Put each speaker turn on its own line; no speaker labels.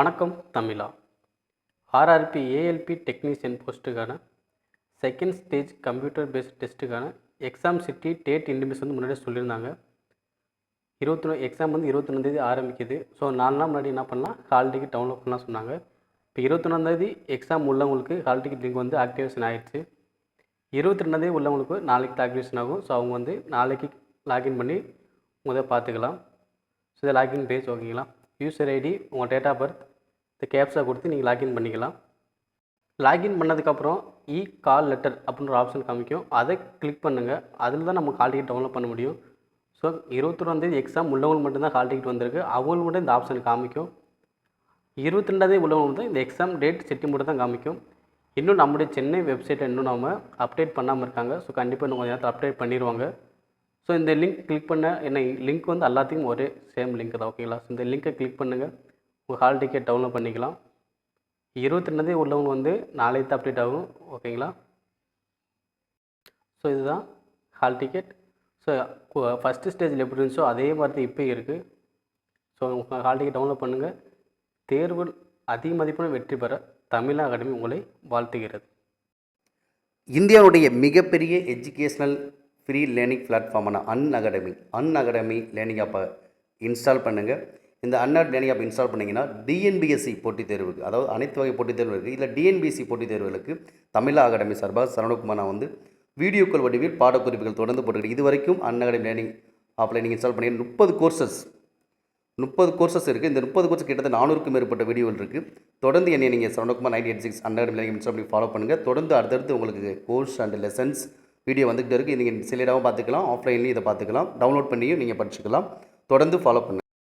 வணக்கம் தமிழா. RRB ALP technician போஸ்ட்டுக்கான செகண்ட் ஸ்டேஜ் கம்ப்யூட்டர் பேஸ்ட் டெஸ்ட்டுக்கான எக்ஸாம் சிட்டி டேட் இன்டிமேஷன் வந்து முன்னாடியே சொல்லியிருந்தாங்க. இருபத்தி எக்ஸாம் வந்து இருபத்தொன்னாந்தேதி ஆரம்பிக்குது. ஸோ நாலு நாள் முன்னாடி என்ன பண்ணலாம்? ஹால் டிக்கெட் டவுன்லோட் பண்ணலாம் சொன்னாங்க. இப்போ இருபத்தொன்னாந்தேதி எக்ஸாம் உள்ளவங்களுக்கு ஹால் டிக்கெட் லிங்க் வந்து ஆக்டிவேஷன் ஆகிடுச்சு இருபத்தி ரெண்டாந்தேதி உள்ளவங்களுக்கு நாளைக்கு ஆக்டிவேஷன் ஆகும். ஸோ அவங்க வந்து நாளைக்கு லாகின் பண்ணி முதல் பார்த்துக்கலாம். ஸோ இதை லாகின் பேஜ் ஓகேங்களா யூசர் ஐடி உங்கள் டேட் ஆஃப் பர்த் இந்த கேப்ஸாக கொடுத்து நீங்கள் லாகின் பண்ணிக்கலாம். லாகின் பண்ணதுக்கப்புறம் இ கால் லெட்டர் அப்படின்ற ஒரு ஆப்ஷன் காமிக்கும். அதை கிளிக் பண்ணுங்கள் அதில் தான் நம்ம கால் டிக்கெட் டவுன்லோட் பண்ண முடியும். ஸோ இருபத்தொன்னாந்தேதி எக்ஸாம் உள்ளவங்களுக்கு மட்டும்தான் கால் டிக்கெட் வந்திருக்கு. அவங்களுக்கு மட்டும் இந்த ஆப்ஷன் காமிக்கும். இருபத்தி ரெண்டாந்தேதி உள்ளவங்க இந்த எக்ஸாம் டேட் செட்டி மட்டும் தான் காமிக்கும். இன்னும் நம்முடைய சென்னை வெப்சைட்டை இன்னும் நம்ம அப்டேட் பண்ணாமல் இருக்காங்க. ஸோ கண்டிப்பாக இன்னும் கொஞ்சம் நேரத்தில் அப்டேட் பண்ணிடுவாங்க. ஸோ இந்த லிங்க் கிளிக் பண்ண என்ன லிங்க் வந்து எல்லாத்துக்கும் ஒரே சேம் லிங்க் தான். ஓகேங்களா ஸோ இந்த லிங்க்கை கிளிக் பண்ணுங்கள் உங்கள் ஹால் டிக்கெட் டவுன்லோட் பண்ணிக்கலாம். இருபத்தி ரெண்டாந்தே உள்ளவங்க வந்து நாளைக்கு தான் அப்டேட் ஆகும். ஓகேங்களா ஸோ இதுதான் ஹால் டிக்கெட் ஸோ ஃபஸ்ட்டு ஸ்டேஜில் எப்படி இருந்துச்சோ அதே மாதிரி தான் இப்போ இருக்குது ஸோ உங்கள் ஹால் டிக்கெட் டவுன்லோட் பண்ணுங்கள் தேர்வில் அதிக மதிப்பெண் வெற்றி பெற தமிழ் அகாடமி உங்களை வாழ்த்துகிறது.
இந்தியாவுடைய மிகப்பெரிய எஜுகேஷ்னல் ஃப்ரீ லேர்னிங் பிளாட்ஃபார்மான Unacademy Unacademy learning ஆப்பை இன்ஸ்டால் பண்ணுங்கள் இந்த அன்னாட் லேர்னிங் ஆப் இன்ஸ்டால் பண்ணிங்கன்னா டிஎன்பிஎஸ்சி போட்டித் தேர்வுக்கு அதாவது அனைத்து வகை போட்டித் தேர்வு இருக்குது இல்லை டிஎன்பிஎஸ்சி போட்டித் தேர்வுகளுக்கு தமிழ் அகாடமி சார்பாக சரவணகுமார் நான் வந்து வீடியோக்கள் வடிவில் பாடக்குறிப்புகள் தொடர்ந்து போட்டுக்கிறேன் இது வரைக்கும் அன் அகாடமி லேர்னிங் ஆப்பில் நீங்கள் இன்ஸ்டால் பண்ணி முப்பது கோர்சஸ் முப்பது கோர்சஸ் இருக்குது இந்த முப்பது கோர்ஸ் கிட்டத்தட்ட நானூறுக்கும் மேற்பட்ட வீடியோவில் இருக்குது தொடர்ந்து என்னை நீங்கள் சரவணகுமார் நைன் எயிட் சிக்ஸ் அண்டர் இன்ஸ்டால் பண்ணி ஃபாலோ பண்ணுங்கள் தொடர்ந்து அடுத்தடுத்து உங்களுக்கு கோர்ஸ் அண்ட் லெசன்ஸ் வீடியோ வந்துக்கிட்டு இருக்குது நீங்கள் சிலிடாகவும் பார்த்துக்கலாம். ஆஃப்லைன்லேயும் இதை பார்த்துக்கலாம். டவுன்லோட் பண்ணியும் நீங்கள் படிச்சுக்கலாம். தொடர்ந்து ஃபாலோ பண்ணுங்கள்